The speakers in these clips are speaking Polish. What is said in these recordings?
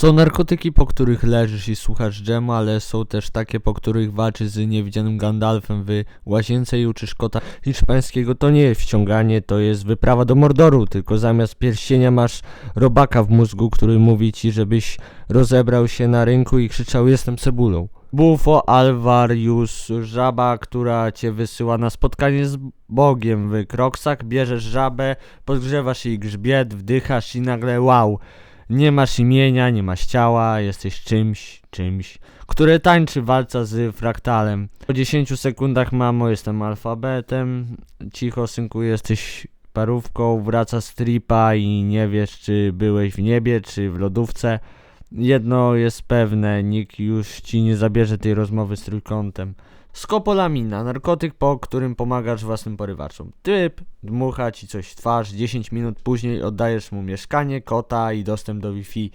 Są narkotyki, po których leżysz i słuchasz dżemu, ale są też takie, po których walczysz z niewidzianym Gandalfem w łazience i uczysz kota hiszpańskiego. To nie jest wciąganie, to jest wyprawa do Mordoru, tylko zamiast pierścienia masz robaka w mózgu, który mówi ci, żebyś rozebrał się na rynku i krzyczał jestem cebulą. Bufo Alvarius, żaba, która cię wysyła na spotkanie z Bogiem w kroksach, bierzesz żabę, podgrzewasz jej grzbiet, wdychasz i nagle wow, nie masz imienia, nie masz ciała, jesteś czymś, czymś, które tańczy walca z fraktalem. Po 10 sekundach mamo, jestem alfabetem, cicho synku, jesteś parówką, wraca stripa i nie wiesz czy byłeś w niebie, czy w lodówce. Jedno jest pewne, nikt już ci nie zabierze tej rozmowy z trójkątem. Skopolamina, narkotyk, po którym pomagasz własnym porywaczom. Typ dmucha ci coś w twarz, 10 minut później oddajesz mu mieszkanie, kota i dostęp do Wi-Fi.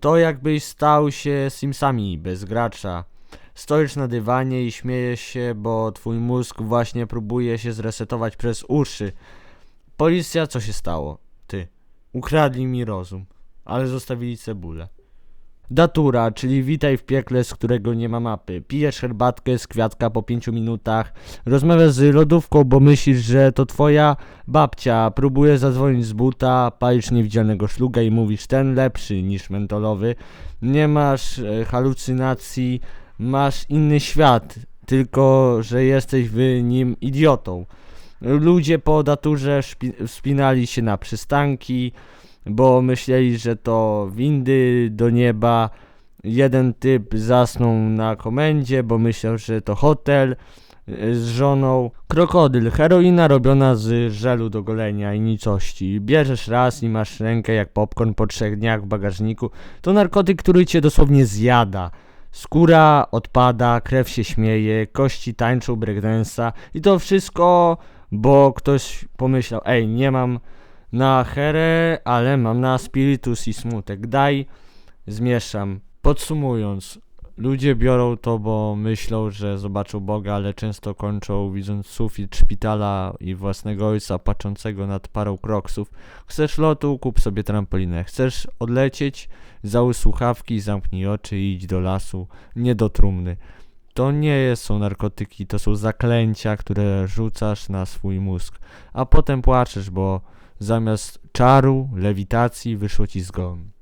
To jakbyś stał się Simsami, bez gracza. Stoisz na dywanie i śmiejesz się, bo twój mózg właśnie próbuje się zresetować przez uszy. Policja, co się stało? Ty. Ukradli mi rozum, ale zostawili cebulę. Datura, czyli witaj w piekle, z którego nie ma mapy. Pijesz herbatkę z kwiatka po 5 minutach. Rozmawiasz z lodówką, bo myślisz, że to twoja babcia. Próbujesz zadzwonić z buta, palisz niewidzialnego szluga i mówisz ten lepszy niż mentolowy. Nie masz e, halucynacji, masz inny świat, tylko że jesteś w nim idiotą. Ludzie po daturze wspinali się na przystanki, bo myśleli, że to windy do nieba. Jeden typ zasnął na komendzie, bo myślał, że to hotel e, z żoną. Krokodyl, heroina robiona z żelu do golenia i nicości. Bierzesz raz i masz rękę jak popcorn po trzech dniach w bagażniku. To narkotyk, który cię dosłownie zjada. Skóra odpada, krew się śmieje, kości tańczą breakdance'a i to wszystko, bo ktoś pomyślał, ej, nie mam na herę, ale mam na spiritus i smutek. Daj, zmieszam. Podsumując, ludzie biorą to, bo myślą, że zobaczą Boga, ale często kończą widząc sufit szpitala i własnego ojca patrzącego nad parą kroksów. Chcesz lotu, kup sobie trampolinę. Chcesz odlecieć, załóż słuchawki, zamknij oczy i idź do lasu, nie do trumny. To nie są narkotyki, to są zaklęcia, które rzucasz na swój mózg, a potem płaczesz, bo zamiast czaru, lewitacji wyszło ci zgon.